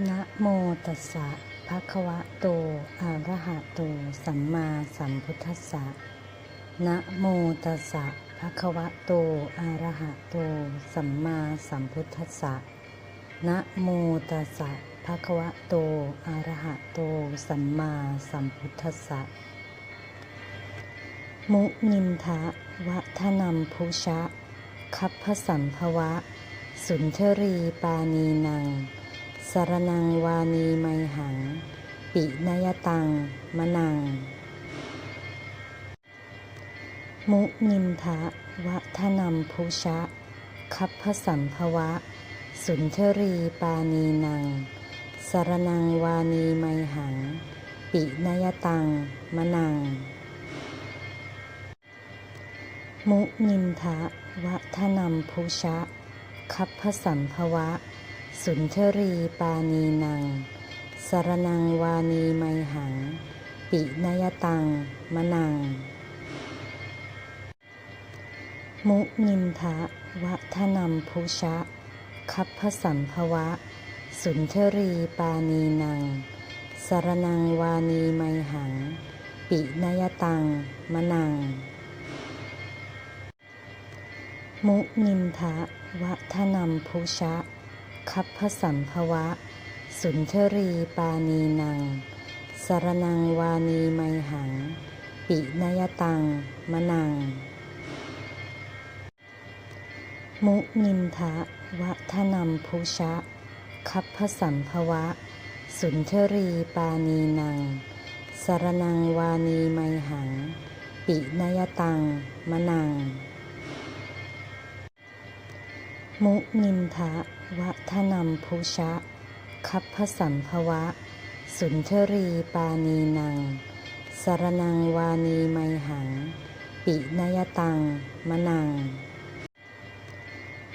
นะโมตัสสะภะคะวะโต อะระหะโต สัมมาสัมพุทธัสสะ นะโมตัสสะภะคะวะโต อะระหะโต สัมมาสัมพุทธัสสะ นะโมตัสสะภะคะวะโต อะระหะโต สัมมาสัมพุทธัสสะ มุนินทะวะทนัมพุชะ คัพพสัมภวะ สุนทรีปานีนัง สรนังวานีไมหัง ปินยตัง มะนัง มุนินทะวะทนัมพุชะ คัพพสัมภวะ สุนทรีปานีนังสรนังวานีไมหัง ปินยตัง มะนัง มุนินทะวะทนัมพุชะ คัพพสัมภวะ สุนทรีปานีนัง สรนังวานีไมหัง ปินยตังมะนัง มุนินทะวะทนัมพุชะ คัพพสัมภวะ สุนทรีปานีนัง สรนังวานีไมหัง ปินยตังมะนัง มุนินทะวะทนัมพุชะ คัพพสัมภวะ สุนทรีปานีนัง สรนังวานีไมหัง ปินยตังมะนัง มุนินทะวะทนัมพุชะ คัพพสัมภวะ สุนทรีปานีนัง สรนังวานีไมหัง ปินยตังมะนัง มุนินทะวะทนัมพุชะ คัพพสัมภวะ สุนทรีปานีนัง สรนังวานีไมหัง ปินยตัง มะนัง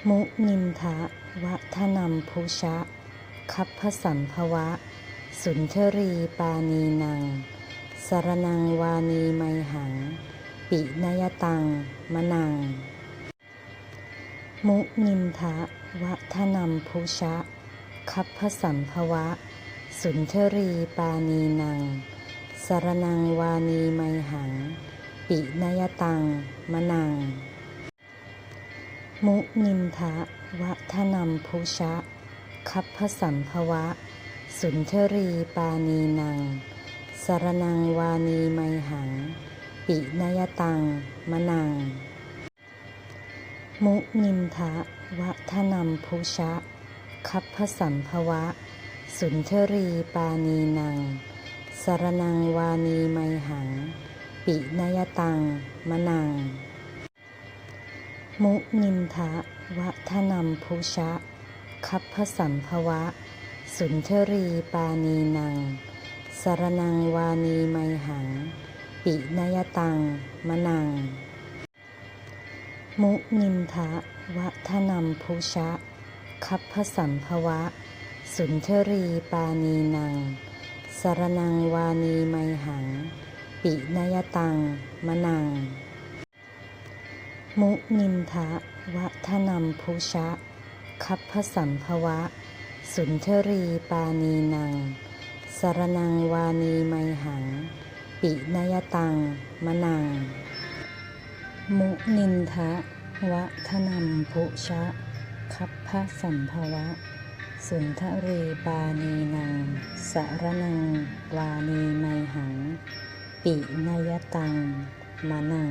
มุนินทะวะทนัมพุชะ คัพพสัมภวะ สุนทรีปานีนัง สรนังวานีไมหัง ปินยตัง มะนัง มุนินทะวะทนัมพุชะ คัพพสัมภวะ สุนทรีปานีนัง สรนังวานีไมหัง ปินยตังมะนัง มุนินทะวะทนัมพุชะ คัพพสัมภวะ สุนทรีปานีนัง สรนังวานีไมหัง ปินยตังมะนัง มุนินทะวะทนัมพุชะ คัพพสัมภวะ สุนทรีปานีนังสารนังวานีไมหัง ปินยตังมะนัง มุนินทะวะทนัมพุชะ คัพพสัมภวะ สุนทรีปานีนังสารนังวานีไมหัง ปินยตังมะนัง มุนินทะวะทนัมพุชะ คัพพสัมภวะ สุนทรีปานีนัง สรนังวานีไมหัง ปินยตังมะนัง มุนินทะวะทนัมพุชะ คัพพสัมภวะ สุนทรีปานีนัง สรนังวานีไมหัง ปินยตังมะนัง มุนินทะวะทนำภุชะ คัพพสัมภวะ สุนทรีปานีนัง สารนัง วานีไมหัง ปินยตัง มะนัง